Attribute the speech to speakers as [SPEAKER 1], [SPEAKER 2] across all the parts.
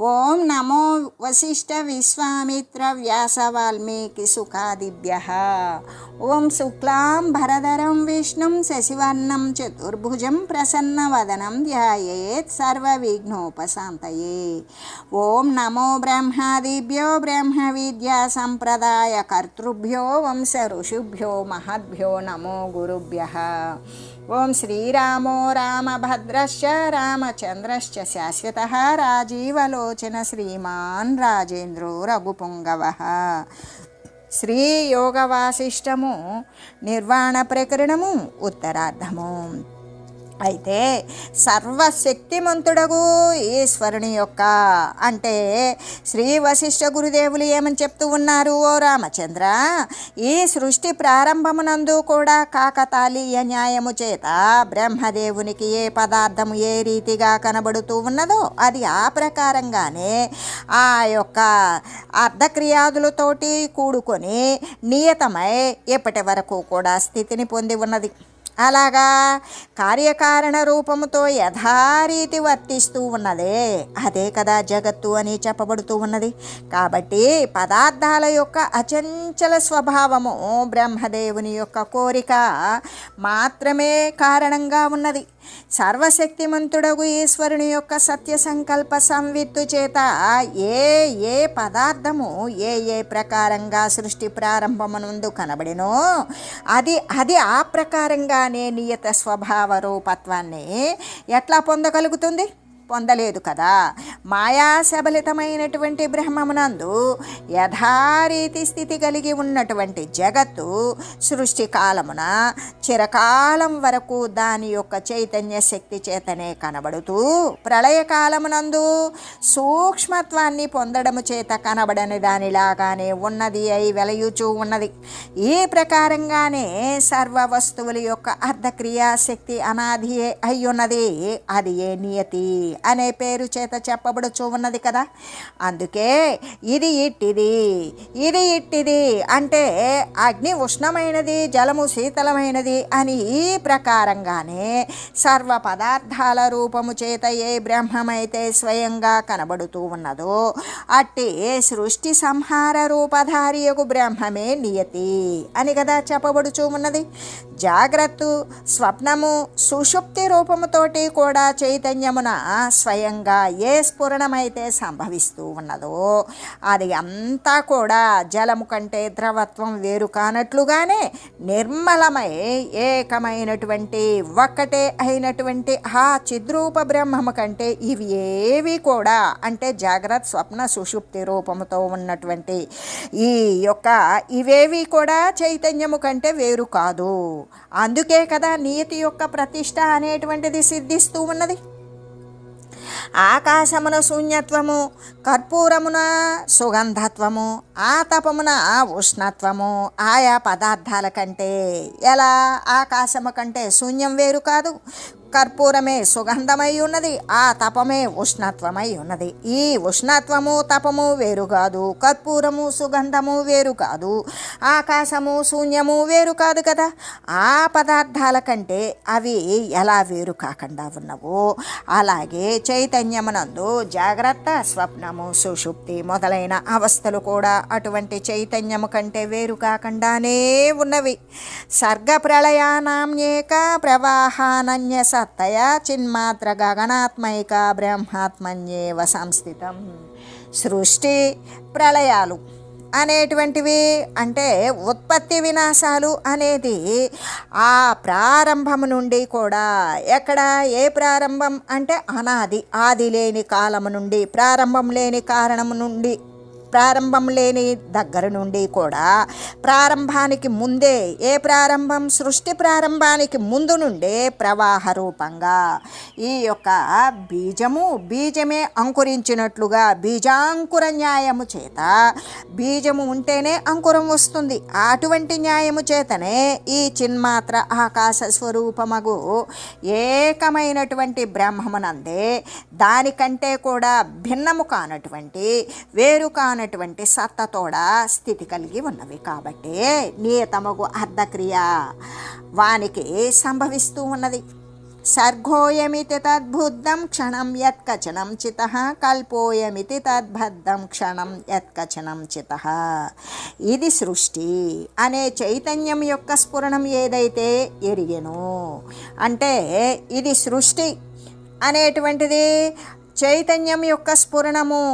[SPEAKER 1] ओम नमो वशिष्ठ विश्वामित्र व्यास वाल्मीकि सुखादिभ्य। ओम शुक्ला भरधर विष्णु शशिवर्ण चतुर्भुज प्रसन्न वदनम ध्यानोपात ओं नमो ब्रह्मादिभ्यो ब्रह्मविद्यासम्प्रदायकर्तृभ्यो वंश ऋषिभ्यो महद्यो नमो गुरुभ्यः। ओम श्रीरामो रामभद्रश्च रामचंद्रश्च शाश्वतः राजीव యోగలోచన శ్రీమాన్ రాజేంద్రో రఘుపుంగవ శ్రీ యోగ వాసిష్టము నిర్వాణ ప్రకరణము ఉత్తరార్ధము. అయితే సర్వశక్తిమంతుడగు ఈశ్వరుని యొక్క అంటే శ్రీ వశిష్ఠ గురుదేవులు ఏమని చెప్తూ ఉన్నారు ఓ రామచంద్ర? ఈ సృష్టి ప్రారంభమునందు కూడా కాకతాళీయ న్యాయము చేత బ్రహ్మదేవునికి ఏ పదార్థము ఏ రీతిగా కనబడుతూ ఉన్నదో అది ఆ ప్రకారంగానే ఆ యొక్క అర్ధక్రియాదులతోటి కూడుకొని నియతమై ఇప్పటి వరకు కూడా స్థితిని పొంది ఉన్నది. అలాగా కార్యకారణ రూపముతో యథారీతి వర్తిస్తూ ఉన్నదే. అదే కదా జగత్తు అని చెప్పబడుతూ ఉన్నది. కాబట్టి పదార్థాల యొక్క అచంచల స్వభావము బ్రహ్మదేవుని యొక్క కోరిక మాత్రమే కారణంగా ఉన్నది. సర్వశక్తిమంతుడగు ఈశ్వరుని యొక్క సత్య సంకల్ప సంవిత్తు చేత ఏ ఏ పదార్థము ఏ ఏ ప్రకారంగా సృష్టి ప్రారంభమునందు కనబడినో అది అది ఆ ప్రకారంగానే నియత స్వభావ రూపత్వాన్ని ఎట్లా పొందగలుగుతుంది? పొందలేదు కదా. మాయా సబలితమైనటువంటి బ్రహ్మమునందు యథారీతి స్థితి కలిగి ఉన్నటువంటి జగత్తు సృష్టి కాలమున చిరకాలం వరకు దాని యొక్క చైతన్య శక్తి చేతనే కనబడుతూ ప్రళయకాలమునందు సూక్ష్మత్వాన్ని పొందడము చేత కనబడని దానిలాగానే ఉన్నది అయి వెలయుచూ ఉన్నది. ఈ ప్రకారంగానే సర్వ వస్తువుల యొక్క అర్ధక్రియాశక్తి అనాది అయ్యున్నది అది ఏ నియతి. అనే పేరు చేత చెప్పబడుచు ఉన్నది కదా? అందుకే ఇది ఇట్టిది ఇది ఇట్టిది అంటే అగ్ని ఉష్ణమైనది జలము శీతలమైనది అని ఈ ప్రకారంగానే సర్వ పదార్థాల రూపము చేత ఏ బ్రహ్మమైతే స్వయంగా కనబడుతూ ఉన్నదో అట్టి సృష్టి సంహార రూపధారియకు బ్రహ్మమే నియతి అని కదా చెప్పబడుచూ ఉన్నది. జాగ్రత్త స్వప్నము సుషుప్తి రూపముతోటి కూడా చైతన్యమున స్వయంగా ఏ స్ఫురణమైతే సంభవిస్తూ ఉన్నదో అది అంతా కూడా జలము కంటే ద్రవత్వం వేరు కానట్లుగానే నిర్మలమై ఏకమైనటువంటి ఒక్కటే అయినటువంటి ఆ చిద్రూప బ్రహ్మము కంటే ఇవి ఏవి కూడా అంటే జాగ్రత్త స్వప్న సుషుప్తి రూపముతో ఉన్నటువంటి ఈ యొక్క ఇవేవి కూడా చైతన్యము కంటే వేరు కాదు. అందుకే కదా నియతి యొక్క ప్రతిష్ట అనేటువంటిది సిద్ధిస్తూ ఉన్నది. ఆకాశమున శూన్యత్వము కర్పూరమున సుగంధత్వము ఆ తపమున ఆ ఉష్ణత్వము ఆయా పదార్థాల కంటే. ఎలా? ఆకాశము కంటే శూన్యం వేరు కాదు. కర్పూరమే సుగంధమై ఉన్నది ఆ తపమే ఉష్ణత్వమై ఉన్నది. ఈ ఉష్ణత్వము తపము వేరు కాదు కర్పూరము సుగంధము వేరు కాదు ఆకాశము శూన్యము వేరు కాదు కదా. ఆ పదార్థాల కంటే అవి ఎలా వేరు కాకుండా ఉన్నవో అలాగే చైతన్యమునందు జాగ్రత్త స్వప్నము సుషుప్తి మొదలైన అవస్థలు కూడా అటువంటి చైతన్యము కంటే వేరు కాకుండానే ఉన్నవి. సర్గ ప్రళయానామ్యేక ప్రవాహానన్య సత్తయ చిన్మాత్ర గగనాత్మైక బ్రహ్మాత్మన్యేవ సంస్థితం. సృష్టి ప్రళయాలు అనేటువంటివి అంటే ఉత్పత్తి వినాశాలు అనేది ఆ ప్రారంభం నుండి కూడా ఎక్కడ ఏ ప్రారంభం అంటే అనాది ఆది లేని కాలము నుండి ప్రారంభం లేని కారణం నుండి ప్రారంభం లేని దగ్గర నుండి కూడా ప్రారంభానికి ముందే ఏ ప్రారంభం? సృష్టి ప్రారంభానికి ముందు నుండే ప్రవాహ రూపంగా ఈ యొక్క బీజము బీజమే అంకురించినట్లుగా బీజాంకుర న్యాయము చేత బీజము ఉంటేనే అంకురం వస్తుంది. అటువంటి న్యాయము చేతనే ఈ చిన్మాత్ర ఆకాశ స్వరూపమగు ఏకమైనటువంటి బ్రహ్మమునందే. దానికంటే కూడా భిన్నము కానటువంటి వేరు కానటువంటి సత్తతోడ స్థితి కలిగి ఉన్నవి. కాబట్టి నియతమగు అర్ధక్రియ వానికి సంభవిస్తూ ఉన్నది. సర్గోయమితి తద్బుద్ధం క్షణం యత్కచనం చిత కల్పోయమితి తద్బద్ధం క్షణం యత్కచనం చిత. ఇది సృష్టి అనే చైతన్యం యొక్క స్ఫురణం ఏదైతే ఎరిగెను? అంటే ఇది సృష్టి అనేటువంటిది చైతన్యం యొక్క స్ఫురణము.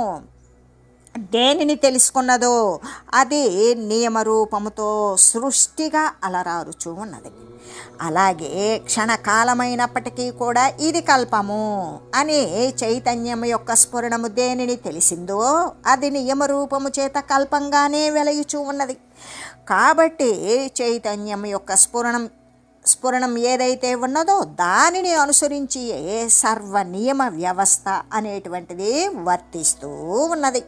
[SPEAKER 1] దేనిని తెలుసుకున్నదో అది నియమరూపముతో సృష్టిగా అలరారుచూ ఉన్నది. అలాగే క్షణకాలమైనప్పటికీ కూడా ఇది కల్పము అని చైతన్యం యొక్క స్ఫురణము దేనిని తెలిసిందో అది నియమరూపము చేత కల్పంగానే వెలయుచూ ఉన్నది. కాబట్టి చైతన్యం యొక్క స్ఫురణం స్ఫురణం ఏదైతే ఉన్నదో దానిని అనుసరించి సర్వ నియమ వ్యవస్థ అనేటువంటిది వర్తిస్తూ ఉన్నది.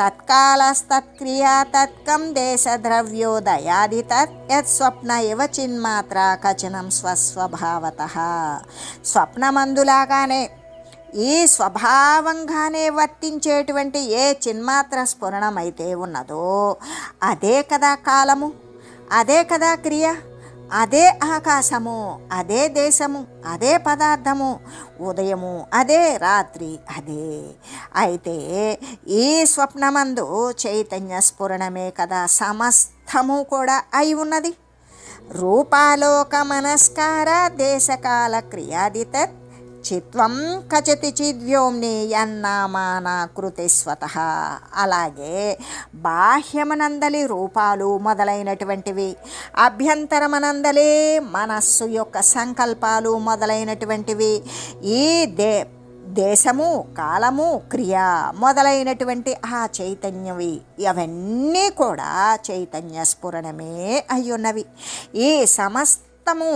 [SPEAKER 1] తత్కాలస్తత్క్రియా తత్కం దేశద్రవ్యోదయాది తత్ యత్ స్వప్న ఇవ చిన్మాత్ర కచనం స్వస్వభావత. స్వప్నమందులాగానే ఈ స్వభావంగానే వర్తించేటువంటి ఏ చిన్మాత్ర స్ఫురణమైతే ఉన్నదో అదే కదా కాలము అదే కదా క్రియ అదే ఆకాశము అదే దేశము అదే పదార్థము ఉదయము అదే రాత్రి అదే. అయితే ఈ స్వప్నమందు చైతన్య స్ఫురణమే కదా సమస్తము కూడా అయి ఉన్నది. రూపాలోక మనస్కార దేశకాల క్రియాదిత చిత్వం కచతి చిద్వ్యోమ్ని యన్నామానా కృతి స్వత అలాగే బాహ్యమనందలి రూపాలు మొదలైనటువంటివి అభ్యంతరమనందలి మనస్సు యొక్క సంకల్పాలు మొదలైనటువంటివి ఈ దే దేశము కాలము క్రియ మొదలైనటువంటి ఆ చైతన్యవి అవన్నీ కూడా చైతన్య స్ఫురణమే అయ్యున్నవి. ఈ సమస్తము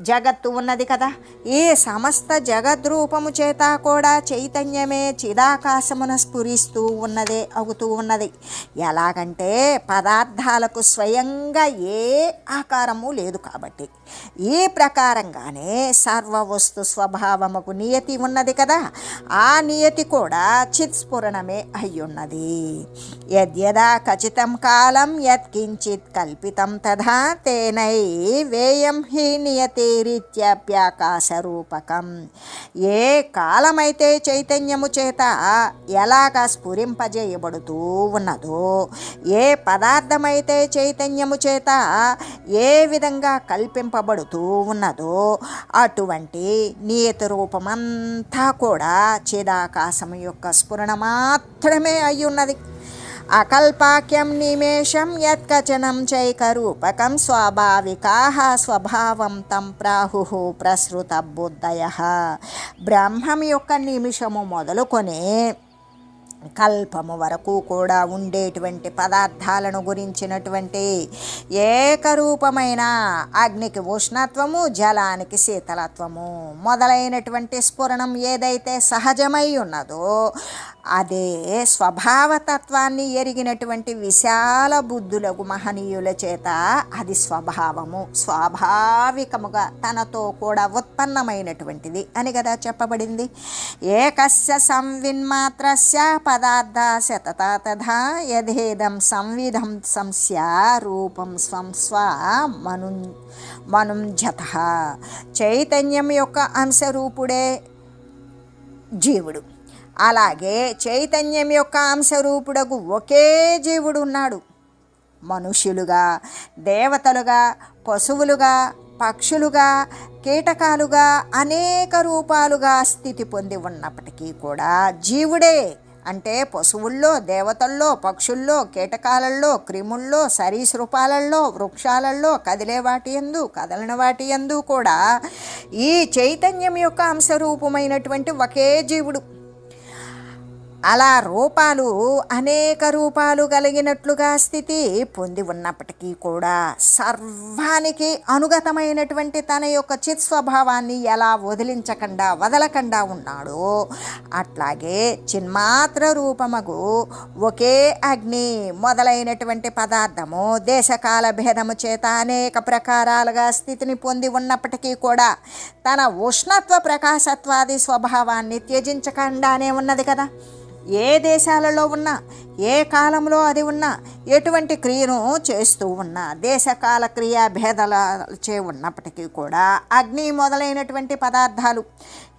[SPEAKER 1] జగత్తు ఉన్నది కదా. ఈ సమస్త జగద్రూపము చేత కూడా చైతన్యమే చిదాకాశమున స్ఫురిస్తూ ఉన్నదే అవుతూ ఉన్నది. ఎలాగంటే పదార్థాలకు స్వయంగా ఏ ఆకారము లేదు కాబట్టి. ఈ ప్రకారంగానే సర్వవస్తు స్వభావముకు నియతి ఉన్నది కదా. ఆ నియతి కూడా చిత్స్ఫురణమే అయ్యున్నది. యద్యదా ఖచ్చితం కాలం యత్కించిత్ కల్పితం తథా తేనై వేయం హీ నియతి. రూపకం ఏ కాలమైతే చైతన్యము చేత ఎలాగ స్ఫురింపజేయబడుతూ ఉన్నదో ఏ పదార్థమైతే చైతన్యము చేత ఏ విధంగా కల్పింపబడుతూ ఉన్నదో అటువంటి నియత రూపమంతా కూడా చిదాకాశం యొక్క స్ఫురణ మాత్రమే అయి ఉన్నది అకల్పాక్యం నిమేషం యత్కచనం చైకరూపకం స్వాభావికాహ స్వభావం తం ప్రాహు ప్రసృత బుద్ధయ బ్రహ్మం యొక్క నిమిషము మొదలుకొని కల్పము వరకు కూడా ఉండేటువంటి పదార్థాలను గురించినటువంటి ఏకరూపమైన అగ్నికి ఉష్ణత్వము జలానికి శీతలత్వము మొదలైనటువంటి స్ఫురణం ఏదైతే సహజమై ఉన్నదో అదే స్వభావతత్వాన్ని ఎరిగినటువంటి విశాల బుద్ధులకు మహనీయుల చేత అది స్వభావము స్వాభావికముగా తనతో కూడా ఉత్పన్నమైనటువంటిది అని కదా చెప్పబడింది. ఏకస్య సంవిన్మాత్రస్య పదార్థ శతత తథా యథేదం సంవిధం సంస్య రూపం స్వం స్వ మను మనుంజత. చైతన్యం యొక్క అంశరూపుడే జీవుడు. అలాగే చైతన్యం యొక్క అంశరూపుడకు ఒకే జీవుడు ఉన్నాడు మనుష్యులుగా దేవతలుగా పశువులుగా పక్షులుగా కీటకాలుగా అనేక రూపాలుగా స్థితి పొంది ఉన్నప్పటికీ కూడా జీవుడే. అంటే పశువుల్లో దేవతల్లో పక్షుల్లో కీటకాలల్లో క్రిముల్లో సరీసృపాలల్లో వృక్షాలల్లో కదిలే వాటి ఎందు కదలని వాటి ఎందు కూడా ఈ చైతన్యం యొక్క అంశరూపమైనటువంటి ఒకే జీవుడు. అలా రూపాలు అనేక రూపాలు కలిగినట్లుగా స్థితి పొంది ఉన్నప్పటికీ కూడా సర్వానికి అనుగతమైనటువంటి తన యొక్క చిత్ స్వభావాన్ని ఎలా వదిలించకుండా వదలకుండా ఉన్నాడో అట్లాగే చిన్మాత్ర రూపమగు ఒకే అగ్ని మొదలైనటువంటి పదార్థము దేశకాల భేదము చేత అనేక ప్రకారాలుగా స్థితిని పొంది ఉన్నప్పటికీ కూడా తన ఉష్ణత్వ ప్రకాశత్వాది స్వభావాన్ని త్యజించకుండానే ఉన్నది కదా. ఏ దేశాలలో ఉన్నా ఏ కాలంలో అది ఉన్నా ఎటువంటి క్రియను చేస్తూ ఉన్న దేశకాల క్రియా భేదాలచే ఉన్నప్పటికీ కూడా అగ్ని మొదలైనటువంటి పదార్థాలు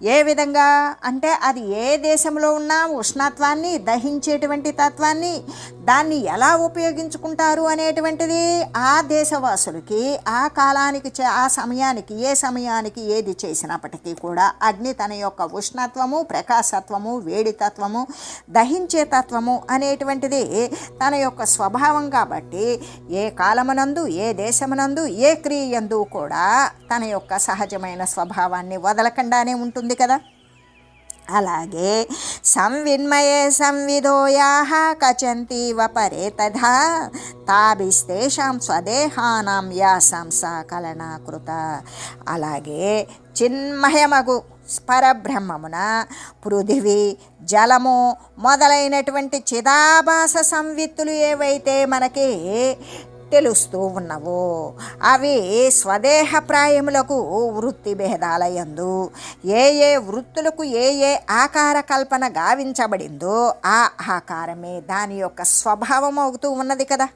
[SPEAKER 1] ఏ విధంగా అంటే అది ఏ దేశంలో ఉన్నా ఉష్ణత్వాన్ని దహించేటువంటి తత్వాన్ని దాన్ని ఎలా ఉపయోగించుకుంటారు అనేటువంటిది ఆ దేశవాసులకి ఆ కాలానికి చే- ఆ సమయానికి ఏ సమయానికి ఏది చేసినప్పటికీ కూడా అగ్ని తన యొక్క ఉష్ణత్వము ప్రకాశత్వము వేడితత్వము దహించే తత్వము అనేటువంటిది తన యొక్క స్వభావం కాబట్టి ఏ కాలమునందు ఏ దేశమునందు ఏ క్రియయందు కూడా తన యొక్క సహజమైన స్వభావాన్ని వదలకుండానే ఉంటుంది కదా. అలాగే సంవిన్మయే సంవిధోయా కచంతీవ పరే తథా తాభిస్తేషాం స్వదేహానాం యా సంసాకలనాకృత అలాగే చిన్మయమగు పరబ్రహ్మమున. పృథివీ జలము మొదలైనటువంటి చిదాభాస సంవిత్తులు ఏవైతే మనకి తెలుస్తూ ఉన్నవు. అవి స్వదేహప్రాయములకు వృత్తి భేదాలయందు. ఏ ఏ వృత్తులకు ఏ ఏ ఆకార కల్పన గావించబడిందో ఆ ఆకారమే దాని యొక్క స్వభావం అవుతూ ఉన్నది కదా.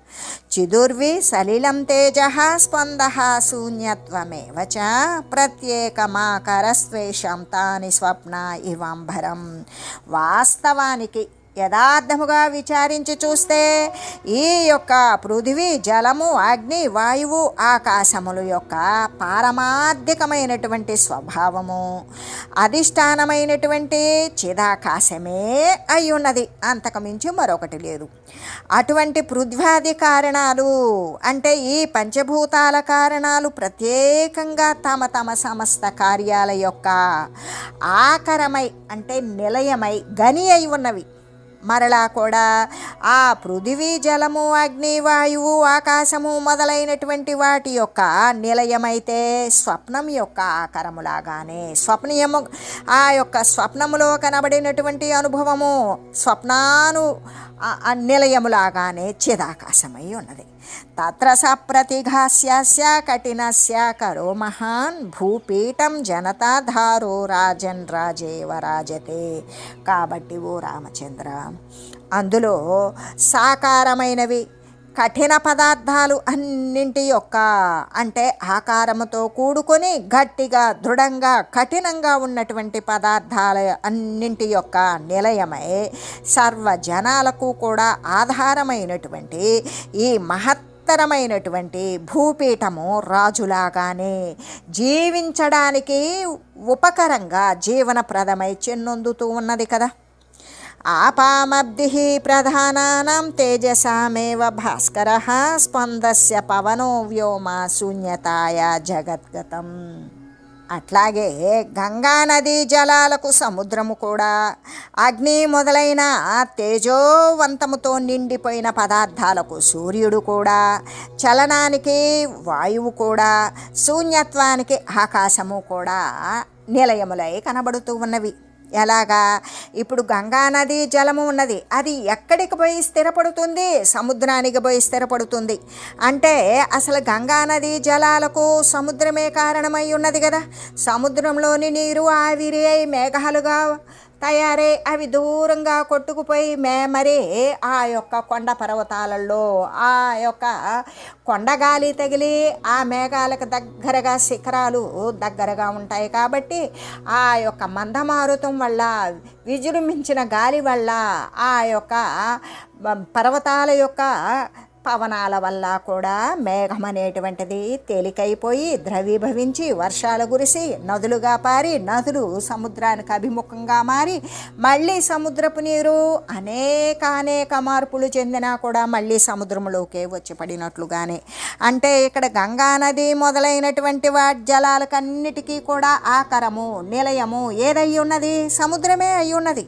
[SPEAKER 1] చిదుర్వి సలిలం తేజ స్పంద శూన్యత్వమేవచ ప్రత్యేకమాకర ప్రత్యేకమాకరస్వేషం తాని స్వప్న ఇవంబరం వాస్తవానికి యథార్థముగా విచారించి చూస్తే ఈ యొక్క పృథివీ జలము అగ్ని వాయువు ఆకాశముల యొక్క పారమార్థికమైనటువంటి స్వభావము. అధిష్టానమైనటువంటి చిదాకాశమే అయి ఉన్నది అంతకుమించి మరొకటి లేదు. అటువంటి పృథ్వాది కారణాలు అంటే ఈ పంచభూతాల కారణాలు ప్రత్యేకంగా తమ తమ సమస్త కార్యాల యొక్క ఆకరమై అంటే నిలయమై గని అయి ఉన్నవి. మరలా కూడా ఆ పృథివీ జలము అగ్ని వాయువు ఆకాశము మొదలైనటువంటి వాటి యొక్క నిలయమైతే స్వప్నం యొక్క ఆకారములాగానే స్వప్నీయము ఆ యొక్క స్వప్నములో కనబడినటువంటి అనుభవము స్వప్నాను నిలయములాగానే చిదాకాశమై ఉన్నది. తత్ర సప్రతిఘాస్య కఠినస్య కరో మహాన్ భూపీఠం జనతాధారో రాజన్ రాజేవ రాజతే. కాబట్టి ఓ రామచంద్ర అందులో సాకారమైనవి కఠిన పదార్థాలు అన్నింటి యొక్క అంటే ఆకారముతో కూడుకొని గట్టిగా దృఢంగా కఠినంగా ఉన్నటువంటి పదార్థాల అన్నింటి యొక్క నిలయమై సర్వ జనాలకు కూడా ఆధారమైనటువంటి ఈ మహత్తరమైనటువంటి భూపీఠము రాజులాగానే జీవించడానికి ఉపకరంగా జీవనప్రదమై చెన్నొందుతూ ఉన్నది కదా. ఆపామబ్ది ప్రధానానాం తేజసామేవ భాస్కర స్పందస్య పవనో వ్యోమ శూన్యతాయ జగద్గతం. అట్లాగే గంగానదీ జలాలకు సముద్రము కూడా. అగ్ని మొదలైన తేజోవంతముతో నిండిపోయిన పదార్థాలకు సూర్యుడు కూడా. చలనానికి వాయువు కూడా. శూన్యత్వానికి ఆకాశము కూడా. నిలయములై కనబడుతూ ఉన్నవి. ఎలాగా? ఇప్పుడు గంగానది జలము ఉన్నది. అది ఎక్కడికి పోయి స్థిరపడుతుంది? సముద్రానికి పోయి స్థిరపడుతుంది. అంటే అసలు గంగానది జలాలకు సముద్రమే కారణమై ఉన్నది కదా. సముద్రంలోని నీరు ఆవిరి అయి మేఘాలుగా తయారై అవి దూరంగా కొట్టుకుపోయి మేమరే ఆ యొక్క కొండ పర్వతాలలో ఆ యొక్క కొండగాలి తగిలి ఆ మేఘాలకు దగ్గరగా శిఖరాలు దగ్గరగా ఉంటాయి కాబట్టి ఆ యొక్క మందమారుతం వల్ల విజృంభించిన గాలి వల్ల ఆ యొక్క పర్వతాల యొక్క పవనాల వల్ల కూడా మేఘం అనేటువంటిది తేలికైపోయి ద్రవీభవించి వర్షాలు కురిసి నదులుగా పారి నదులు సముద్రానికి అభిముఖంగా మారి మళ్ళీ సముద్రపు నీరు అనేక అనేక మార్పులు చెందినా కూడా మళ్ళీ సముద్రంలోకే వచ్చి పడినట్లుగానే. అంటే ఇక్కడ గంగా నది మొదలైనటువంటి వాటి జలాలకన్నిటికీ కూడా ఆకరము నిలయము ఏదై ఉన్నది? సముద్రమే అయి ఉన్నది.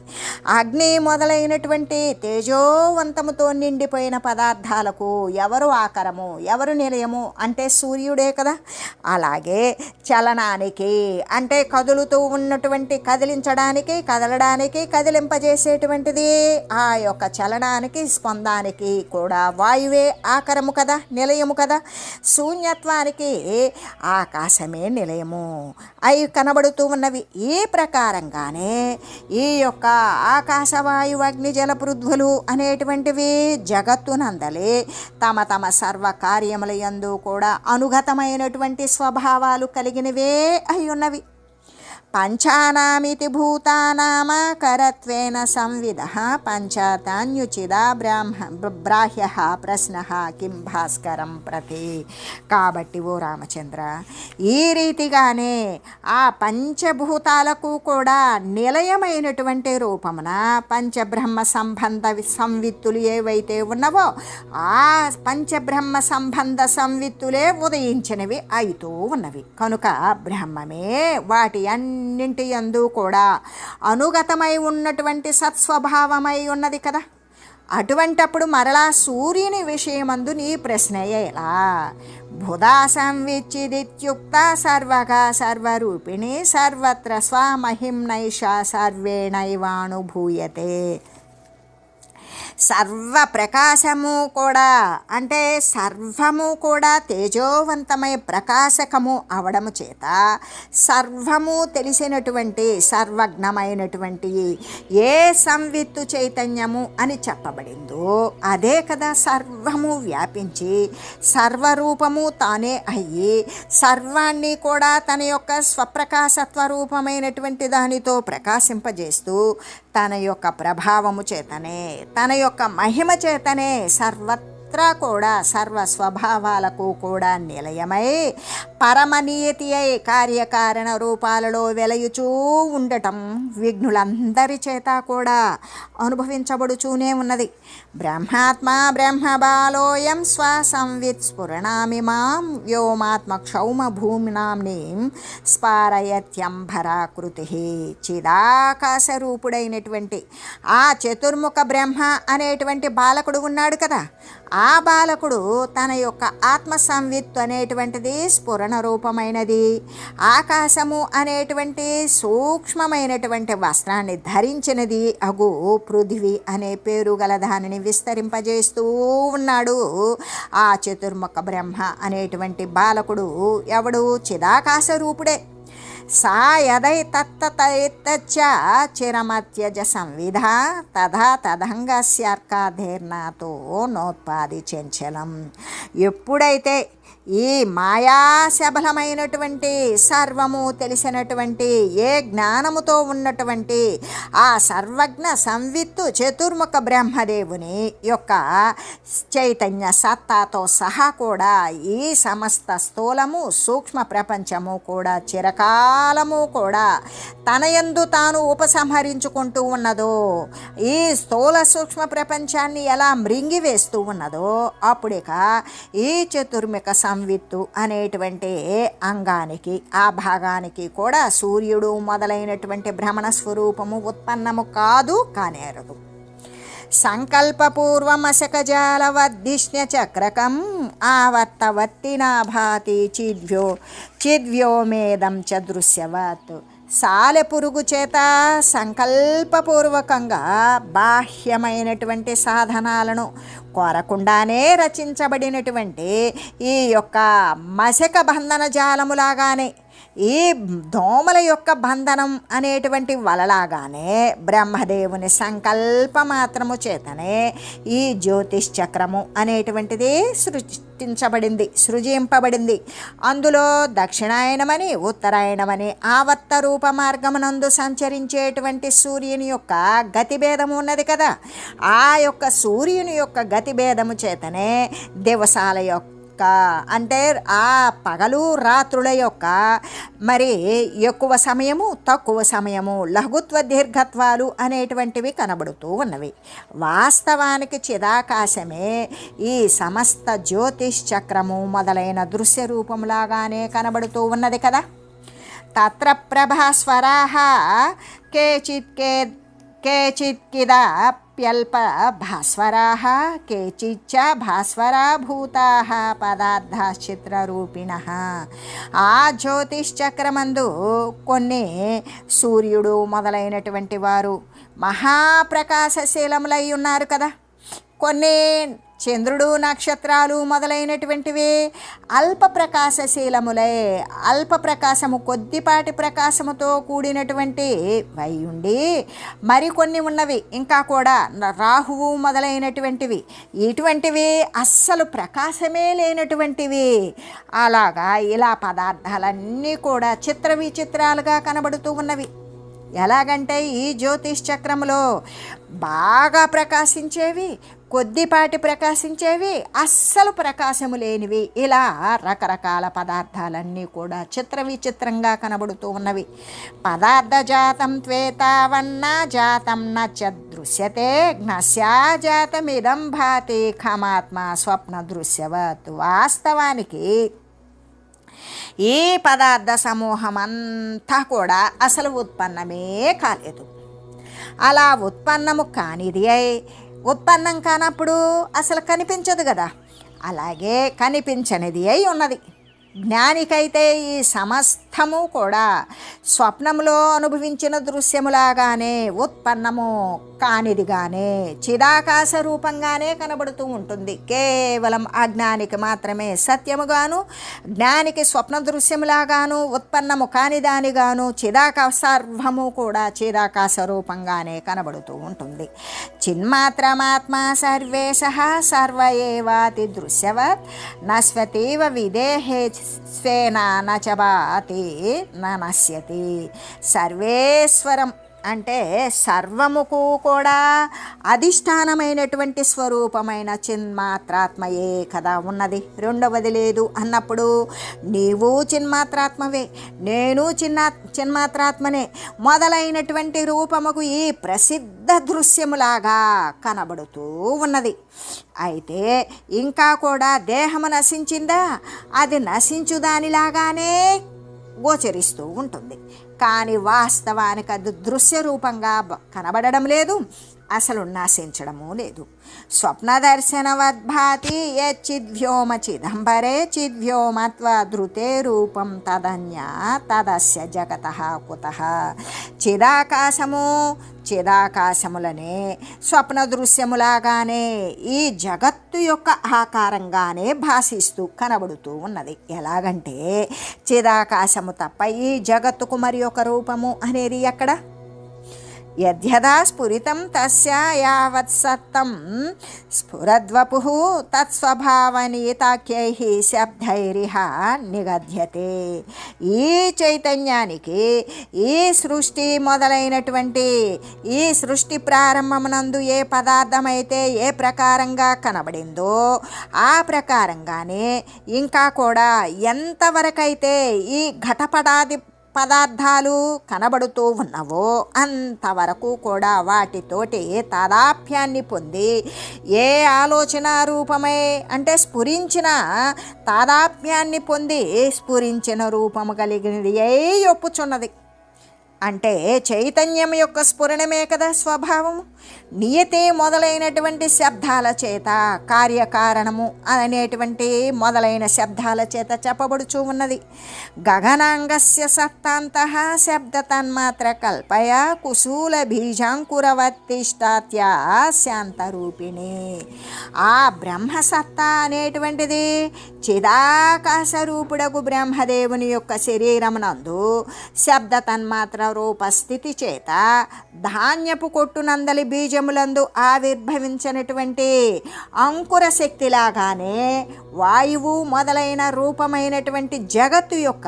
[SPEAKER 1] అగ్ని మొదలైనటువంటి తేజోవంతముతో నిండిపోయిన పదార్థాలకు వస్తువు ఎవరు ఆకరము ఎవరు నిలయము అంటే సూర్యుడే కదా. అలాగే చలనానికి అంటే కదులుతూ ఉన్నటువంటి కదిలించడానికి కదలడానికి కదిలింపజేసేటువంటిది ఆ యొక్క చలనానికి స్పందానికి కూడా వాయువే ఆకరము కదా నిలయము కదా. శూన్యత్వానికి ఆకాశమే నిలయము. అవి కనబడుతూ ఉన్నవి ఈ ప్రకారంగానే ఈ యొక్క ఆకాశవాయు అగ్ని జల పృథ్వులు అనేటువంటివి జగత్తునందలే తమ తమ సర్వ యందు కూడా అనుగతమైనటువంటి స్వభావాలు కలిగినవే అయి ఉన్నవి పంచానామితి భూతానామకరత్వేన సంవిధ పంచాతాన్యుచిదా బ్రాహ్మ బ్రాహ్య ప్రశ్న కిం భాస్కరం ప్రతి. కాబట్టి ఓ రామచంద్ర ఈ రీతిగానే ఆ పంచభూతాలకు కూడా నిలయమైనటువంటి రూపమున పంచబ్రహ్మ సంబంధ సంవిత్తులు ఏవైతే ఉన్నవో ఆ పంచబ్రహ్మ సంబంధ సంవిత్తులే ఉదయించినవి అవుతూ ఉన్నవి. కనుక బ్రహ్మమే వాటి అన్నింటి యందు కూడా అనుగతమై ఉన్నటువంటి సత్స్వభావమై ఉన్నది కదా. అటువంటప్పుడు మరలా సూర్యుని విషయమందు నీ ప్రశ్న ఎలా? బుధా సంవిచ్చిదిత్యుక్త సర్వగా సర్వరూపిణి సర్వత్ర స్వమహిమ్నైషా సర్వేణైవానుభూయతే. సర్వ ప్రకాశము కూడా అంటే సర్వము కూడా తేజోవంతమై ప్రకాశకము అవడము చేత సర్వము తెలిసినటువంటి సర్వజ్ఞమైనటువంటి ఏ సంవిత్తు చైతన్యము అని చెప్పబడిందో అదే కదా సర్వము వ్యాపించి సర్వరూపము తానే అయ్యి సర్వాన్ని కూడా తన యొక్క స్వప్రకాశత్వ రూపమైనటువంటి దానితో ప్రకాశింపజేస్తూ తన యొక్క ప్రభావము చేతనే తన యొక్క మహిమ చేతనే సర్వత్రా కూడా సర్వ స్వభావాలకు కూడా నిలయమై పరమనీతి అయి కార్యకారణ రూపాలలో వెలయుచూ ఉండటం విఘ్నులందరి చేత కూడా అనుభవించబడుచూనే ఉన్నది. బ్రహ్మాత్మా బ్రహ్మబాలోయం స్వసంవిత్ స్ఫురణామిమాం వ్యోమాత్మ క్షౌమ భూమినాంనీం స్పారయత్యంభరాకృతి చిదాకాశ రూపుడైనటువంటి ఆ చతుర్ముఖ బ్రహ్మ అనేటువంటి బాలకుడు ఉన్నాడు కదా. ఆ బాలకుడు తన యొక్క ఆత్మ సంవిత్తు అనేటువంటిది స్ఫురణ రూపమైనది. ఆకాశము అనేటువంటి సూక్ష్మమైనటువంటి వస్త్రాన్ని ధరించినది అగు పృథివీ అనే పేరు గల దానిని విస్తరింపజేస్తూ ఉన్నాడు. ఆ చతుర్ముఖ బ్రహ్మ అనేటువంటి బాలకుడు ఎవడు? చిదాకాశ రూపుడే. సా యదై తత్తతైత్తచ్చ చిరమత్యజ సంవిధ తథా తదంగస్యార్కాధీర్ణతో నోత్పాది చంచలం. ఎప్పుడైతే ఈ మాయాశబలమైనటువంటి సర్వము తెలిసినటువంటి ఏ జ్ఞానముతో ఉన్నటువంటి ఆ సర్వజ్ఞ సంవిత్తు చతుర్ముఖ బ్రహ్మదేవుని యొక్క చైతన్య సత్తాతో సహా కూడా ఈ సమస్త స్థూలము సూక్ష్మ ప్రపంచము కూడా చిరకాలము కూడా తనయందు తాను ఉపసంహరించుకుంటూ ఉన్నదో ఈ స్థూల సూక్ష్మ ప్రపంచాన్ని ఎలా మృంగివేస్తూ ఉన్నదో అప్పుడిక ఈ చతుర్ముఖ సంవిత్తు అనేటువంటి అంగానికి ఆ భాగానికి కూడా సూర్యుడు మొదలైనటువంటి భ్రమణ స్వరూపము ఉత్పన్నము కాదు కానేరదు. సంకల్పపూర్వమశకజాలవద్దిష్ణ చక్రకం ఆవర్తవత్తినా భాతి చిద్వ్యో చిద్వ్యోమేదం చ దృశ్యవత్. సాలెపురుగు చేత సంకల్పపూర్వకంగా బాహ్యమైనటువంటి సాధనాలను కోరకుండానే రచించబడినటువంటి ఈ యొక్క మసక బంధన జాలములాగానే ఈ దోమల యొక్క బంధనం అనేటువంటి వలలాగానే బ్రహ్మదేవుని సంకల్ప మాత్రము చేతనే ఈ జ్యోతిష్ చక్రము అనేటువంటిది సృష్టించబడింది సృజింపబడింది. అందులో దక్షిణాయనమని ఉత్తరాయణమని ఆవర్త రూప మార్గమునందు సంచరించేటువంటి సూర్యుని యొక్క గతిభేదము ఉన్నది కదా. ఆ యొక్క సూర్యుని యొక్క గతిభేదము చేతనే దివసాల యొక్క అంటే ఆ పగలు రాత్రుల యొక్క మరి ఎక్కువ సమయము తక్కువ సమయము లఘుత్వ దీర్ఘత్వాలు అనేటువంటివి కనబడుతూ ఉన్నవి. వాస్తవానికి చిదాకాశమే ఈ సమస్త జ్యోతిష్ చక్రము మొదలైన దృశ్య రూపంలాగానే కనబడుతూ ఉన్నది కదా. తత్ర ప్రభాస్వరా కేచిత్ కే కేచిత్ ప్యల్ప కేచిదప్యల్ప భాస్వరాः కేచిచ్చ భాస్వరాభూతాः పదార్థశ్చిత్రూపిణ ఆ జ్యోతిష్చక్రమందు కొన్ని సూర్యుడు మొదలైనటువంటి వారు మహాప్రకాశశీలములై ఉన్నారు కదా. కొన్ని చంద్రుడు నక్షత్రాలు మొదలైనటువంటివి అల్ప ప్రకాశశీలములై. అల్ప ప్రకాశము కొద్దిపాటి ప్రకాశముతో కూడినటువంటి వై ఉండి మరికొన్ని ఉన్నవి. ఇంకా కూడా రాహువు మొదలైనటువంటివి. ఇటువంటివి అస్సలు ప్రకాశమే లేనటువంటివి. అలాగా ఇలా పదార్థాలన్నీ కూడా చిత్ర విచిత్రాలుగా కనబడుతూ ఉన్నవి. ఎలాగంటే ఈ జ్యోతిష్ చక్రంలో బాగా ప్రకాశించేవి కొద్దిపాటి ప్రకాశించేవి అస్సలు ప్రకాశము లేనివి. ఇలా రకరకాల పదార్థాలన్నీ కూడా చిత్ర విచిత్రంగా కనబడుతూ ఉన్నవి. పదార్థ జాతం త్వేతావన్న జాతం నచ దృశ్యతే జ్ఞస్యా జాతమిదం భాతి ఖమాత్మ స్వప్న దృశ్యవత్. వాస్తవానికి ఈ పదార్థ సమూహం అంతా కూడా అసలు ఉత్పన్నమే కాలేదు. అలా ఉత్పన్నము కానిది అయి ఉత్పన్నం కానప్పుడు అసలు కనిపించదు కదా. అలాగే కనిపించనిది అయి ఉన్నది. జ్ఞానికైతే ఈ అర్థము కూడా. స్వప్నంలో అనుభవించిన దృశ్యములాగానే ఉత్పన్నము కానిదిగానే చిదాకాశ రూపంగానే కనబడుతూ ఉంటుంది. కేవలం అజ్ఞానికి మాత్రమే సత్యముగాను జ్ఞానికి స్వప్న దృశ్యములాగాను ఉత్పన్నము కానిదానిగాను చిదాకా సర్వము కూడా చిదాకాశ రూపంగానే కనబడుతూ ఉంటుంది. చిన్మాత్రమాత్మా సర్వేశ సర్వ ఏవాతి దృశ్యవత్ నశ్వతీవ విదేహే స్వేనా నచవాతి నశ్యతి సర్వేశ్వరం అంటే సర్వముకు కూడా అధిష్టానమైనటువంటి స్వరూపమైన చిన్మాత్రాత్మయే కదా ఉన్నది. రెండవది లేదు అన్నప్పుడు నీవు చిన్మాత్రాత్మవే నేను చిన్న చిన్మాత్రాత్మనే మొదలైనటువంటి రూపముకు ఈ ప్రసిద్ధ దృశ్యములాగా కనబడుతూ ఉన్నది. అయితే ఇంకా కూడా దేహము నశించిందా? అది నశించు దానిలాగానే గోచరిస్తూ ఉంటుంది. కానీ వాస్తవానికి అది దృశ్య రూపంగా బ- కనబడడం లేదు. అసలు నశించడము లేదు. స్వప్న దర్శనవద్భాతి యచ్చిద్వ్యోమ చిదంబరే చిద్వ్యోమత్వ ధృతే రూపం తదన్య తదస్య జగత కుత. చిదాకాశము చిదాకాశములనే స్వప్న దృశ్యములాగానే ఈ జగత్తు యొక్క ఆకారంగానే భాషిస్తూ కనబడుతూ ఉన్నది. ఎలాగంటే చిదాకాశము తప్ప ఈ జగత్తుకు మరి ఒక రూపము అనేది ఎక్కడ? యద్యదా స్ఫురితం తస్య యావత్ సత్తం స్ఫురద్వపు తత్స్వభావనీతాఖ్యై శబ్దైరిహ నిగధ్యతే ఈ చైతన్యానికి ఈ సృష్టి మొదలైనటువంటి ఈ సృష్టి ప్రారంభమునందు ఏ పదార్థమైతే ఏ ప్రకారంగా కనబడిందో ఆ ప్రకారంగానే ఇంకా కూడా ఎంతవరకైతే ఈ ఘటపడాది పదార్థాలు కనబడుతూ ఉన్నవో అంతవరకు కూడా వాటితోటి తాదాప్యాన్ని పొంది ఏ ఆలోచన రూపమై అంటే స్ఫురించిన తాదాప్యాన్ని పొంది స్ఫురించిన రూపము కలిగినది ఏ ఒప్పుచున్నది. అంటే చైతన్యం యొక్క స్ఫురణమే కదా స్వభావము. నియతి మొదలైనటువంటి శబ్దాల చేత కార్యకారణము అనేటువంటి మొదలైన శబ్దాల చేత చెప్పబడుచు ఉన్నది. గగనాంగస్య సత్తాంత శబ్ద తన్మాత్ర కల్పయ కుశూల బీజాంకురవత్తిష్టాత్యా శాంతరూపిణి. ఆ బ్రహ్మసత్తా అనేటువంటిది చిదాకాశ రూపుడగు బ్రహ్మదేవుని యొక్క శరీరమునందు శబ్ద తన్మాత్ర రూపస్థితి చేత ధాన్యపు కొట్టునందలి బీజములందు ఆవిర్భవించినటువంటి అంకుర శక్తిలాగానే వాయువు మొదలైన రూపమైనటువంటి జగత్తు యొక్క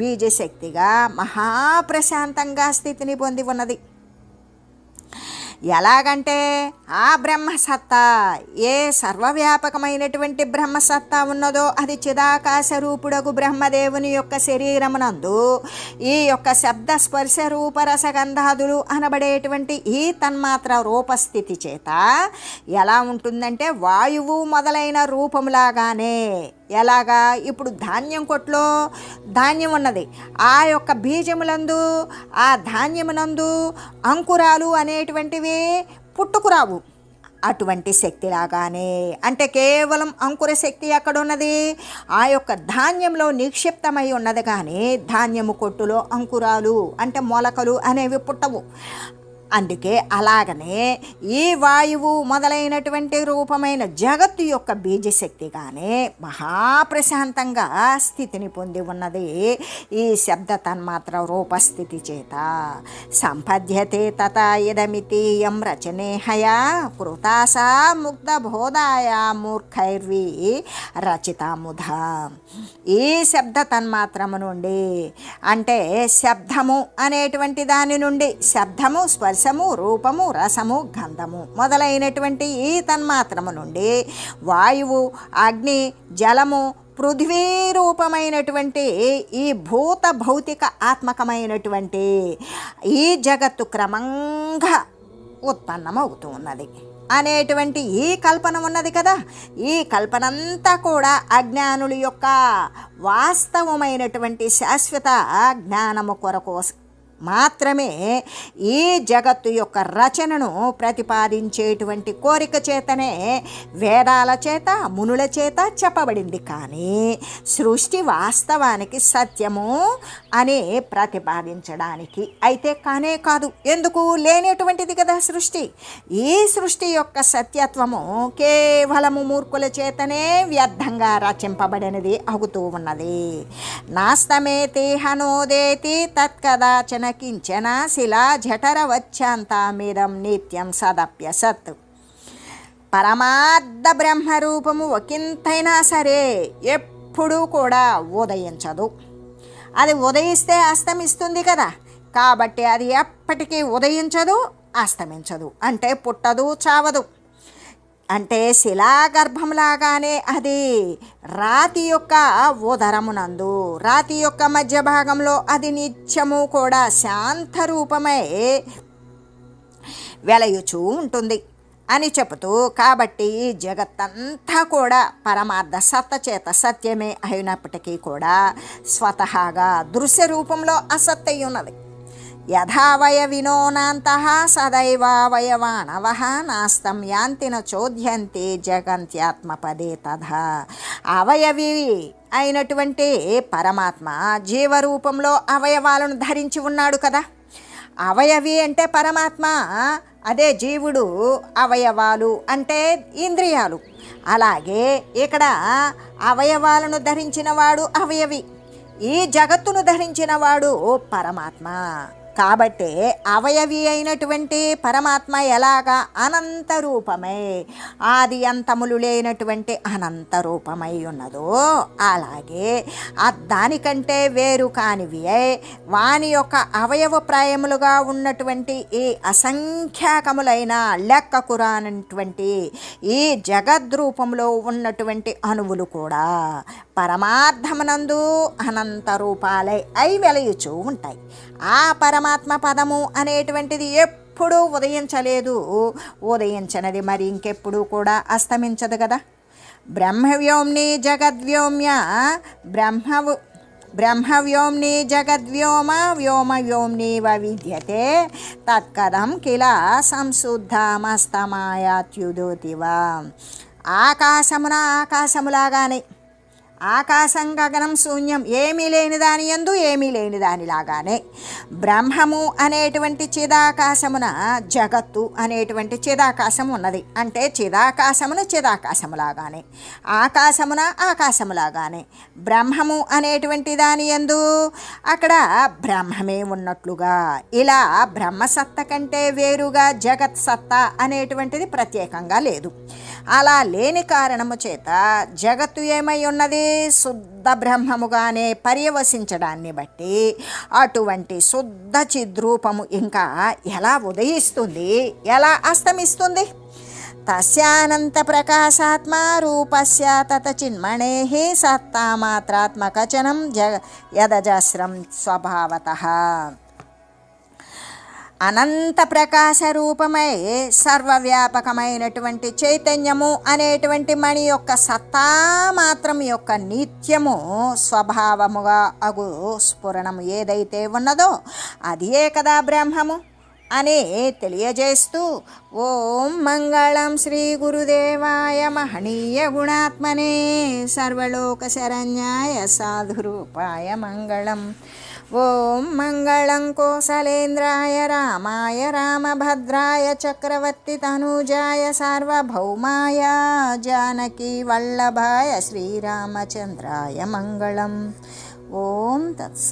[SPEAKER 1] బీజశక్తిగా మహాప్రశాంతంగా స్థితిని పొంది ఉన్నది. ఎలాగంటే ఆ బ్రహ్మసత్తా ఏ సర్వవ్యాపకమైనటువంటి బ్రహ్మసత్తా ఉన్నదో అది చిదాకాశ రూపుడగు బ్రహ్మదేవుని యొక్క శరీరమునందు ఈ యొక్క శబ్ద స్పర్శ రూపరసగంధాదులు అనబడేటువంటి ఈ తన్మాత్ర రూపస్థితి చేత ఎలా ఉంటుందంటే వాయువు మొదలైన రూపములాగానే ఎలాగా? ఇప్పుడు ధాన్యం కొట్లో ధాన్యం ఉన్నది. ఆ యొక్క బీజములందు ఆ ధాన్యమునందు అంకురాలు అనేటువంటివి పుట్టుకురావు. అటువంటి శక్తిలాగానే. అంటే కేవలం అంకుర శక్తి ఎక్కడున్నది? ఆ యొక్క ధాన్యంలో నిక్షిప్తమై ఉన్నది కానీ ధాన్యము కొట్టులో అంకురాలు అంటే మొలకలు అనేవి పుట్టవు. అందుకే అలాగనే ఈ వాయువు మొదలైనటువంటి రూపమైన జగత్తు యొక్క బీజశక్తిగానే మహాప్రశాంతంగా స్థితిని పొంది ఉన్నది. ఈ శబ్ద తన్మాత్ర రూపస్థితి చేత. సంపద్యతే తత ఇదమితీయం రచనేహయా కృతాసా ముగ్ధ బోధాయ మూర్ఖైర్వి రచితాముధ. ఈ శబ్ద తన్మాత్రము నుండి అంటే శబ్దము అనేటువంటి దాని నుండి శబ్దము స్పర్శము రూపము రసము గంధము మొదలైనటువంటి ఈ తన్మాత్రము నుండి వాయువు అగ్ని జలము పృథ్వీ రూపమైనటువంటి ఈ భూత భౌతిక ఆత్మకమైనటువంటి ఈ జగత్తు క్రమంగా ఉత్పన్నమవుతూ ఉన్నది. అనేటువంటి ఈ కల్పన ఉన్నది కదా. ఈ కల్పనంతా కూడా అజ్ఞానుల యొక్క వాస్తవమైనటువంటి శాశ్వత జ్ఞానము కొరకు మాత్రమే ఈ జగత్తు యొక్క రచనను ప్రతిపాదించేటువంటి కోరిక చేతనే వేదాల చేత మునుల చేత చెప్పబడింది. కానీ సృష్టి వాస్తవానికి సత్యము అని ప్రతిపాదించడానికి అయితే కానే కాదు. ఎందుకు? లేనటువంటిది కదా సృష్టి. ఈ సృష్టి యొక్క సత్యత్వము కేవలము మూర్ఖుల చేతనే వ్యర్థంగా రచింపబడినది అగుతూ ఉన్నది. నాస్తమేతి హనోదేతి తత్కదాచన కించన శిలా జఠర వచ్చాంతామిదం నిత్యం సదప్యసత్ పరమార్థ బ్రహ్మరూపము ఒకంతైనా సరే ఎప్పుడూ కూడా ఉదయించదు. అది ఉదయిస్తే అస్తమిస్తుంది కదా. కాబట్టి అది ఎప్పటికీ ఉదయించదు అస్తమించదు. అంటే పుట్టదు చావదు. అంటే శిలాగర్భంలాగానే అది రాతి యొక్క ఉదరమునందు రాతి యొక్క మధ్య భాగంలో అది నిత్యము కూడా శాంత రూపమై వెలయుచూ ఉంటుంది అని చెబుతూ కాబట్టి జగత్తంతా కూడా పరమార్థ సత్త చేత సత్యమే అయినప్పటికీ కూడా స్వతహాగా దృశ్య రూపంలో అసత్తయి ఉన్నది యథావయ వినోనాంత సదైవావయవాణవ నాస్తం యాంతిన చోద్యంతి జగంత్యాత్మపదే తథా. అవయవి అయినటువంటి పరమాత్మ జీవరూపంలో అవయవాలను ధరించి ఉన్నాడు కదా. అవయవి అంటే పరమాత్మ అదే జీవుడు అవయవాలు అంటే ఇంద్రియాలు. అలాగే ఇక్కడ అవయవాలను ధరించినవాడు అవయవి ఈ జగత్తును ధరించినవాడు పరమాత్మ. కాబట్టి అవయవి అయినటువంటి పరమాత్మ ఎలాగా అనంత రూపమై ఆది అంతములు లేనటువంటి అనంత రూపమై ఉన్నదో అలాగే ఆ దానికంటే వేరు కానివి వాని యొక్క అవయవ ప్రాయములుగా ఉన్నటువంటి ఈ అసంఖ్యాకములైన లెక్కకు రానటువంటి ఈ జగద్రూపంలో ఉన్నటువంటి అణువులు కూడా పరమార్థమునందు అనంత రూపాలై అయి వెలయుచూ ఉంటాయి. ఆ పరమాత్మ పదము అనేటువంటిది ఎప్పుడూ ఉదయించలేదు. ఉదయించనది మరి ఇంకెప్పుడు కూడా అస్తమించదు కదా. బ్రహ్మవ్యోమ్ని జగద్వ్యోమ్య బ్రహ్మవు బ్రహ్మవ్యోమ్ని జగద్వ్యోమ వ్యోమ వ్యోమ్నివ విద్యతే తత్కథం కిల సంశుద్ధమస్తమాయాత్యుదోతివా. ఆకాశమున ఆకాశములాగానే ఆకాశం గగనం శూన్యం ఏమీ లేని దాని ఎందు ఏమీ లేని దానిలాగానే బ్రహ్మము అనేటువంటి చిదాకాశమున జగత్తు అనేటువంటి చిదాకాశం ఉన్నది. అంటే చిదాకాశమున చిదాకాశములాగానే ఆకాశమున ఆకాశములాగానే. బ్రహ్మము అనేటువంటి దాని ఎందు అక్కడ బ్రహ్మమే ఉన్నట్లుగా ఇలా బ్రహ్మసత్త కంటే వేరుగా జగత్ సత్తా అనేటువంటిది ప్రత్యేకంగా లేదు. అలా లేని కారణము చేత జగత్తు ఏమై ఉన్నది? శుద్ధ బ్రహ్మముగానే పర్యవసించడాన్ని బట్టి అటువంటి శుద్ధ చిద్రూపము ఇంకా ఎలా ఉదయిస్తుంది? ఎలా అస్తమిస్తుంది? తస్యానంత ప్రకాశాత్మ రూపస్య తత చిన్మణే సత్తామాత్రాత్మకచనం జ యదజస్రం స్వభావత. అనంత ప్రకాశ రూపమై సర్వవ్యాపకమైనటువంటి చైతన్యము అనేటువంటి మణి యొక్క సత్తా మాత్రం యొక్క నిత్యము స్వభావముగా అగు స్ఫురణము ఏదైతే ఉన్నదో అదియే కదా బ్రహ్మము అని తెలియజేస్తూ ఓం మంగళం శ్రీ గురుదేవాయ మహనీయ గుణాత్మనే సర్వలోక శరణ్యాయ సాధురూపాయ మంగళం. ॐ मङ्गलङ्कोसलेन्द्राय रामाय रामभद्राय चक्रवर्तितनुजाय सार्वभौमाय जानकीवल्लभाय श्रीरामचन्द्राय मंगल ओं तत्स